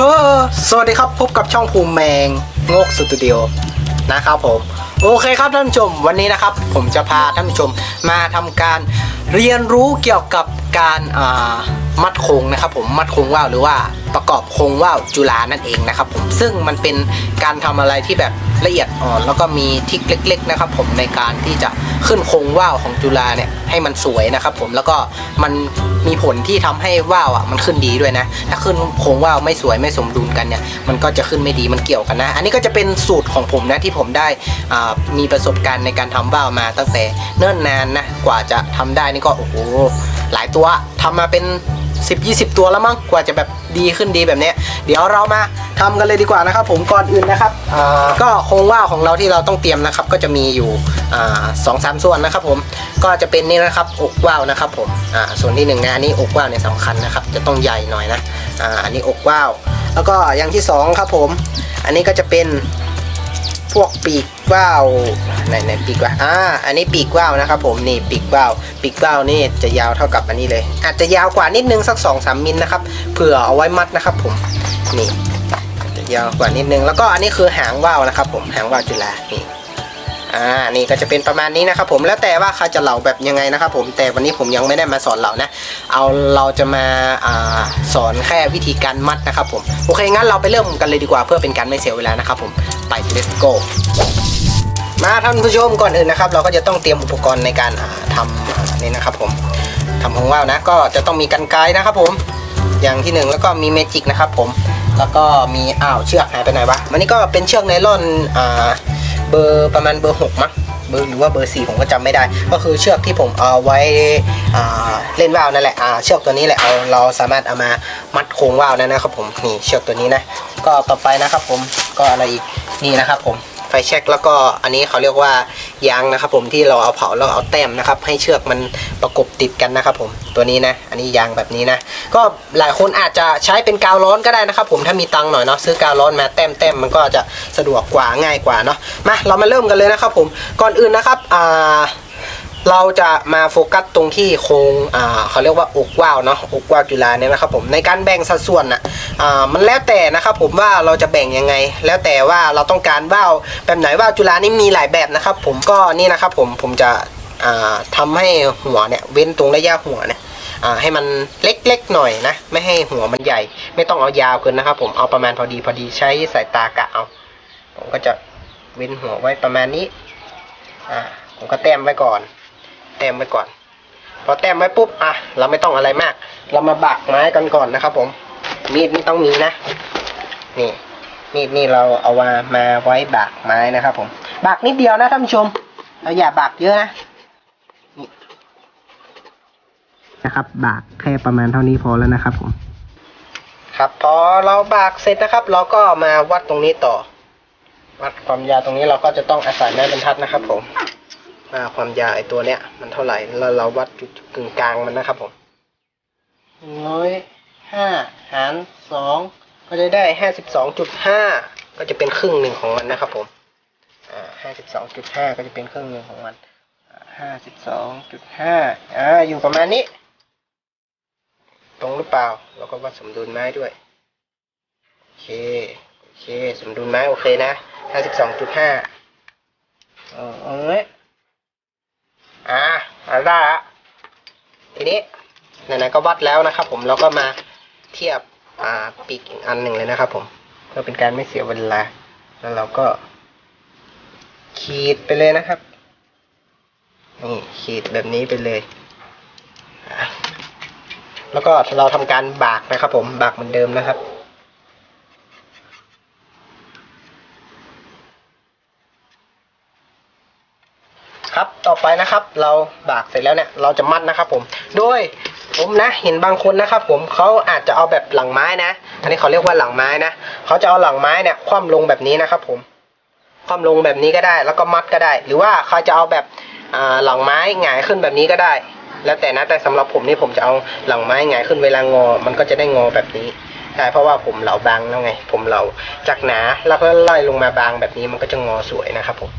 เฮ้อสวัสดีครับพบกับช่องภูมิแมงงกสตูดิโอนะครับผม โอเคครับท่านผู้ชม วันนี้นะครับ ผมจะพาท่านผู้ชมมาทำการ เรียนรู้เกี่ยวกับการมัดโคงนะครับผมมัดโคงว่าวหรือว่าประกอบโคงว่าวจุฬานั่นเองนะครับผมซึ่งมันเป็นการทำอะไรที่แบบละเอียดอ่อนแล้วก็มีทิกเล็ก ๆ นะครับ ผมในการที่จะขึ้นโคงว่าวของจุฬาเนี่ยให้มันสวยนะครับ ผมแล้วก็มันมีผลที่ทำให้ว่าวอะมันขึ้นดีด้วยนะ ถ้าขึ้นโคงว่าวไม่สวยไม่สมดุลกันเนี่ยมันก็จะขึ้นไม่ดีมันเกี่ยวกันนะ อันนี้ก็จะเป็นสูตรของผมนะที่ผมได้มีประสบการณ์ในการทำว่าวมาตั้งแต่เนิ่นนานนะกว่าจะทำได้นี่ก็โอ้โหหลายตัวทำมาเป็น 10 20 ตัวแล้วมั้งกว่าจะแบบดีขึ้นดีแบบเนี้ยเดี๋ยวเรามาทำกันเลยดีกว่านะครับ ผมก่อนอื่นนะครับอ่าก็โครงว่าวของเราที่เราต้องเตรียมนะครับ ก็จะมีอยู่อ่าสองสามส่วนนะครับ ผมก็จะเป็นนี่นะครับอกว่าวนะครับ ผมอ่าส่วนที่หนึ่งนะอันนี้อกว่าวเนี่ยสำคัญนะครับ จะต้องใหญ่หน่อยนะอ่าอันนี้อกว่าวแล้วก็อย่างที่สองครับผม อันนี้ก็จะเป็นพวกปีก ว่าวไหนไหนปีกว่าวอ่าอันนี้ปีกว่าวนะครับผมนี่ปีกว่าวปีกว่าวนี่จะยาวเท่ากับอันนี้เลย อาจจะยาวกว่านิดนึงสัก2อสมิลนะครับเผื่อเอาไว้มัดนะครับผมนี่จะยาวกว่านิดนึงแล้วก็อันนี้คือหางว่าวนะครับ ผมหางว่าวจุฬานี่อ่านี่ก็จะเป็นประมาณนี้นะครับผมแล้วแต่ว่าใครจะเหล่าแบบยังไงนะครับผมแต่วันนี้ผมยังไม่ได้มาสอนเหล่านะ เอาเราจะมาอ่าสอนแค่วิธีการมัดนะครับผมโอเคงั้นเราไปเริ่มกันเลยดีกว่าเพื่อเป็นการไม่เสียเวลานะครับผมไป let's go มาท่านผู้ชมก่อนอื่นนะครับ เราก็จะต้องเตรียมอุปกรณ์ในการทำนี่นะครับผมทำของว่าวนะ ก็จะต้องมีกันไกนะครับผมอย่างที่หนึ่งแล้วก็มีเมจิกนะครับผมแล้วก็มีอ้าวเชือกหายไปไหนวะวันนี้ก็เป็นเชือกไนล่อนอ่าเบอร์ประมาณเบอร์หกมั้งเบอร์หรือว่าเบอร์สี่ผมก็จำไม่ได้ ก็คือเชือกที่ผมเอาไว้เล่นว่าวนั่นแหละเชือกตัวนี้แหละเอาเราสามารถเอามามัดโครงว่าวนั้นนะครับผมนี่เชือกตัวนี้นะก็ต่อไปนะครับผมก็อะไรอีกนี่นะครับผม ไฟแช็กแล้วก็อันนี้เขาเรียกว่ายางนะครับ ผมที่เราเอาเผาแล้วเอาแต้มนะครับ ให้เชือกมันประกบติดกันนะครับ ผมตัวนี้นะ อันนี้ยางแบบนี้นะ ก็หลายคนอาจจะใช้เป็นกาวร้อนก็ได้นะครับ ผมถ้ามีตังค์หน่อยเนาะซื้อกาวร้อนมาแต้มแต้มมันก็จะสะดวกกว่าง่ายกว่าเนาะมาเรามาเริ่มกันเลยนะครับ ผมก่อนอื่นนะครับอ่า เราจะมาโฟกัสตรงที่โครงอ่าเขาเรียกว่าอกว่าวเนาะอกว่าวจุฬาเนี่ยนะครับผมในการแบ่งสัดส่วนอะอ่ามันแล้วแต่นะครับผมว่าเราจะแบ่งยังไง แล้วแต่ว่าเราต้องการว่าวแบบไหนว่าวจุฬานี่มีหลายแบบนะครับ ผมก็นี่นะครับผมผมจะอ่าทำให้หัวเนี่ยเว้นตรงระยะหัวเนี่ยอ่าให้มันเล็กๆหน่อยนะไม่ให้หัวมันใหญ่ ไม่ต้องเอายาวเกินนะครับ ผมเอาประมาณพอดีพอดีใช้สายตากะเอาผมก็จะเว้นหัวไว้ประมาณนี้อ่าผมก็แต้มไว้ก่อน แต้มไว้ก่อน พอแต้มไว้ปุ๊บอะเราไม่ต้องอะไรมาก เรามาบักไม้กันก่อนนะครับ ผม มีดนี่ต้องมีนะ นี่มีดนี่เราเอามามาไว้บักไม้นะครับ ผม บักนิดเดียวนะท่านผู้ชม เราอย่าบักเยอะนะนี่นะครับบักแค่ประมาณเท่านี้พอแล้วนะครับ ผม ครับพอเราบักเสร็จนะครับ เราก็มาวัดตรงนี้ต่อ วัดความยาวตรงนี้เราก็จะต้องอาศัยไม้บรรทัดนะครับ ผม ว่าความยาวไอตัวเนี้ยมันเท่าไหร่ แล้วเราวัดจุดกึ่งกลางมันนะครับผมร้อยห้าหารสองก็จะได้ห้าสิบสองจุดห้าก็จะเป็นครึ่งหนึ่งของมันนะครับผมอ่าห้าสิบสองจุดห้าก็จะเป็นครึ่งหนึ่งของมันห้าสิบสองจุดห้าอ่าอยู่ประมาณนี้ ตรงหรือเปล่า เราก็วัดสมดุลไม้ด้วย โอเค โอเค สมดุลไม้โอเคนะห้าสิบสองจุดห้าเออเอ อ่าเอาได้ละทีนี้ไหนๆก็วัดแล้วนะครับ ผมเราก็มาเทียบอ่าปีกอีกอันหนึ่งเลยนะครับ ผมเพื่อเป็นการไม่เสียเวลา แล้วเราก็ ขีดไปเลยนะครับนี่ขีดแบบนี้ไปเลยแล้วก็เราทำการบากนะครับ ผมบากเหมือนเดิมนะครับ ครับ ต่อ ไปนะครับ เราบากเสร็จแล้วเนี่ยเราจะมัดนะครับ ผมโดยผมนะเห็นบางคนนะครับ ผมเขาอาจจะเอาแบบหลังไม้นะ อันนี้เขาเรียกว่าหลังไม้นะเขาจะเอาหลังไม้เนี่ยคว่ำลงแบบนี้นะครับ ผมคว่ำลงแบบนี้ก็ได้ แล้วก็มัดก็ได้ หรือว่าเขาจะเอาแบบหลังไม้หงายขึ้นแบบนี้ก็ได้ แล้วแต่นะแต่สำหรับผมนี่ผมจะเอาหลังไม้หงายขึ้นเวลางอ มันก็จะได้งอแบบนี้ใช่เพราะว่าผมเหลาบางแล้วไง ผมเหลาจากหนาแล้วก็ไล่ลงมาบางแบบนี้มันก็จะงอสวยนะครับผม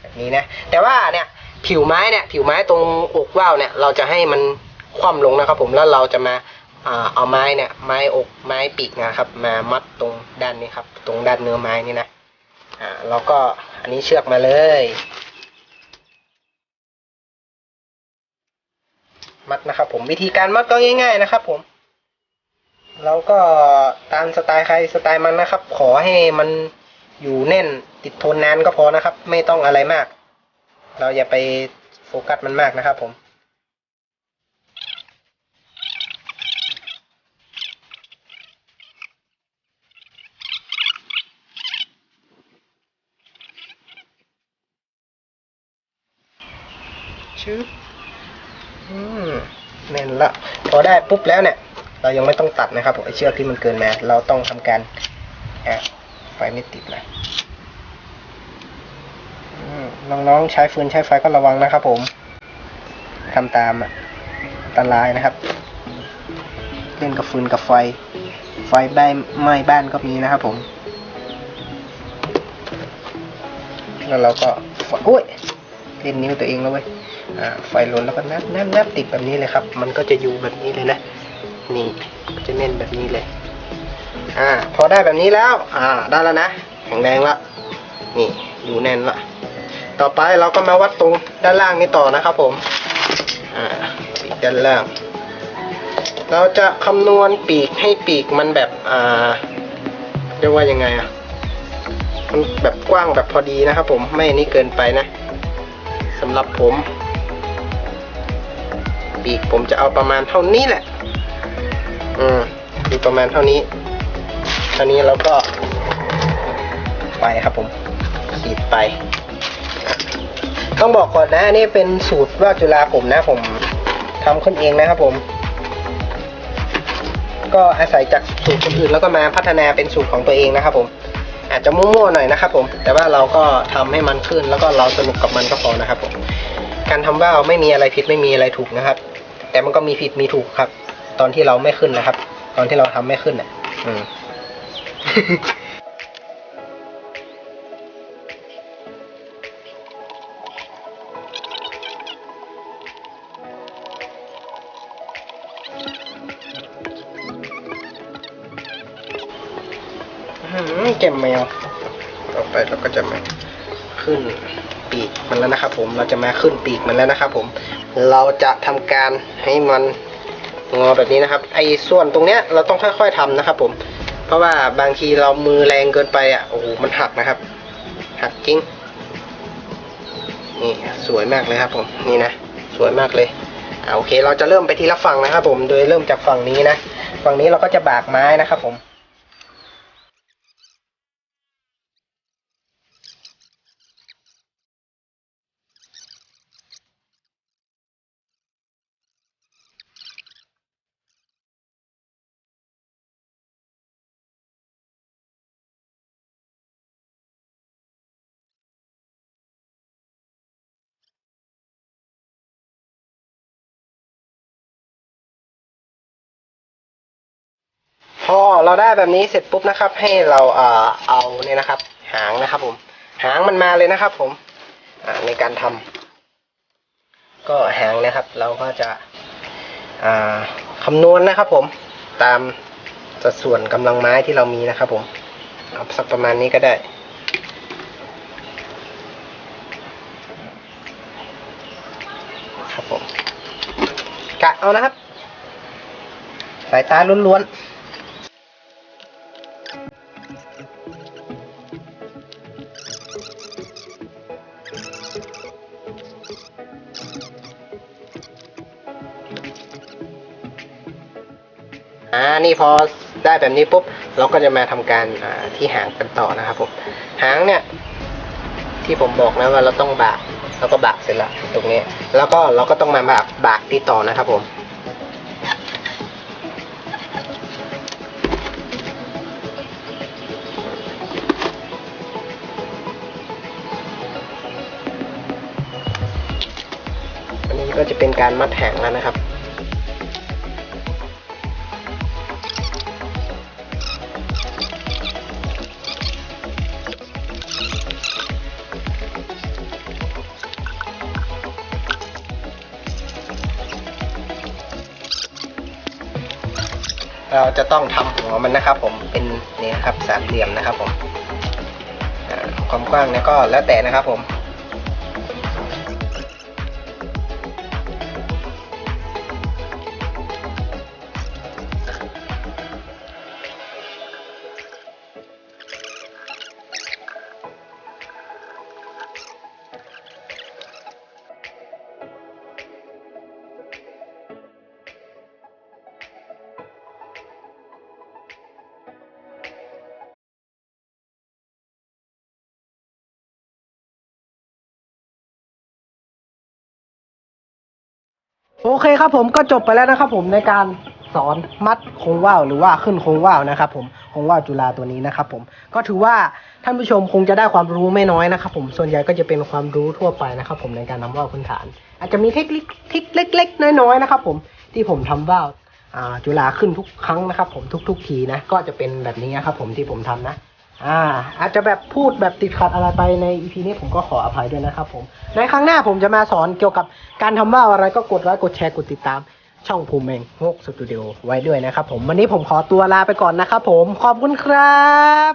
แบบนี้นะ แต่ว่าเนี่ยผิวไม้เนี่ยผิวไม้ตรงอกว่าวเนี่ยเราจะให้มันคว่ำลงนะครับ ผมแล้วเราจะมาเอาไม้เนี่ยไม้อกไม้ปีกนะครับ มามัดตรงด้านนี้ครับ ตรงด้านเนื้อไม้นี่นะอ่าแล้วก็อันนี้เชือกมาเลย มัดนะครับ ผมวิธีการมัดก็ง่าย ๆนะครับ ผมแล้วก็ตามสไตล์ใครสไตล์มันนะครับ ขอให้มัน อยู่แน่นติดทนนานก็พอนะครับ ไม่ต้องอะไรมาก เราอย่าไปโฟกัสมันมากนะครับผมชึบอืมแน่นละ พอได้ปุ๊บแล้วเนี่ย เรายังไม่ต้องตัดนะครับผมไอเชือกที่มันเกินมา เราต้องทำการอะไฟไม่ติดนะน้องๆใช้ฟืนใช้ไฟก็ระวังนะครับผมทำตามอะอันตรายนะครับ เล่นกับฟืนกับไฟ ไฟได้ไหม้บ้านก็มีนะครับผม แล้วเราก็อุ้ยเล่นนิ้วตัวเองแล้วเว้ยอ่าไฟลนแล้วก็นับนับนับติดแบบนี้เลยครับ มันก็จะอยู่แบบนี้เลยนะ นี่จะแน่นแบบนี้เลย อ่า พอได้แบบนี้แล้ว อ่า ได้แล้วนะ แข็งแรงละ นี่ อยู่แน่นละ ต่อไปเราก็มาวัดตรงด้านล่างนี้ต่อนะครับผม อ่า ปีกด้านล่าง เราจะคำนวณปีกให้ปีกมันแบบ อ่า เรียกว่ายังไงอะมันแบบกว้างแบบพอดีนะครับผม ไม่นี่เกินไปนะสำหรับผม ปีกผมจะเอาประมาณเท่านี้แหละ อืมดูประมาณเท่านี้ เท่านี้แล้วก็ไปครับผมขีดไป ต้องบอกก่อนนะนี่เป็นสูตรว่าจุฬาผมนะผมทำขึ้นเองนะครับผม ก็อาศัยจากสูตรคนอื่นแล้วก็มาพัฒนาเป็นสูตรของตัวเองนะครับผม อาจจะมั่วๆหน่อยนะครับผม แต่ว่าเราก็ทำให้มันขึ้นแล้วก็เราสนุกกับมันก็พอนะครับผม การทำว่าวไม่มีอะไรผิดไม่มีอะไรถูกนะครับ แต่มันก็มีผิดมีถูกครับ ตอนที่เราไม่ขึ้นนะครับ ตอนที่เราทำไม่ขึ้นอะ อืม อื้อหือเก็บแมว ต่อไปเราก็จะมาขึ้นปีกมันแล้วนะครับผม เราจะมาขึ้นปีกมันแล้วนะครับผม เราจะทำการให้มันงอแบบนี้นะครับ ไอ้ส่วนตรงเนี้ยเราต้องค่อย ๆทำนะครับผม เพราะว่าบางทีเรามือแรงเกินไปอะโอ้โหมันหักนะครับ หักจริง นี่สวยมากเลยครับผมนี่นะสวยมากเลยอ่าโอเค เราจะเริ่มไปทีละฝั่งนะครับ ผมโดยเริ่มจากฝั่งนี้นะฝั่งนี้เราก็จะบากไม้นะครับผม อเราได้แบบนี้เสร็จปุ๊บนะครับ ให้เราเอ่อเอาเนี่ยนะครับ หางนะครับผม หางมันมาเลยนะครับ ผมในการทำก็หางนะครับ เราก็จะอ่าคำนวณนะครับ ผมตามสัดส่วนกำลังไม้ที่เรามีนะครับ ผมเอาสักประมาณนี้ก็ได้ครับผมกะเอานะครับ สายตาล้วนๆ นี่พอได้แบบนี้ปุ๊บเราก็จะมาทำการที่หางกันต่อนะครับผมหางเนี่ย ที่ผมบอกนะว่าเราต้องบากแล้วก็บากเสร็จละตรงนี้ แล้วก็เราก็ต้องมาบากบากที่ต่อนะครับผมอันนี้ก็จะเป็นการมัดหางแล้วนะครับ เราจะต้องทำหัวมันนะครับ ผมเป็นนี่ครับสามเหลี่ยมนะครับ ผมความกว้างเนี่ยก็แล้วแต่นะครับ ผม โอเคครับผมก็จบไปแล้วนะครับผมในการสอนมัดโคงว่าวหรือว่าขึ้นโคงว่าวนะครับผมโคงว่าวจุฬาตัวนี้นะครับผมก็ถือว่าท่านผู้ชมคงจะได้ความรู้ไม่น้อยนะครับผมส่วนใหญ่ก็จะเป็นความรู้ทั่วไปนะครับผมในการนำว่าวพื้นฐาน อาจจะมีเทคนิคเล็ก ๆ น้อยๆนะครับผมที่ผมทำว่าวจุฬาขึ้นทุกครั้งนะครับผมทุก ๆ ทีนะก็จะเป็นแบบนี้นะครับผมที่ผมทำนะ อ่า อาจจะแบบพูดแบบติดขัดอะไรไปในอีพีนี้ผมก็ขออภัยด้วยนะครับผม ในครั้งหน้าผมจะมาสอนเกี่ยวกับการทำว่าอะไรก็กดไลค์กดแชร์กดติดตาม ช่องภูมิเองงกสตูดิโอไว้ด้วยนะครับผม วันนี้ผมขอตัวลาไปก่อนนะครับผม ขอบคุณครับ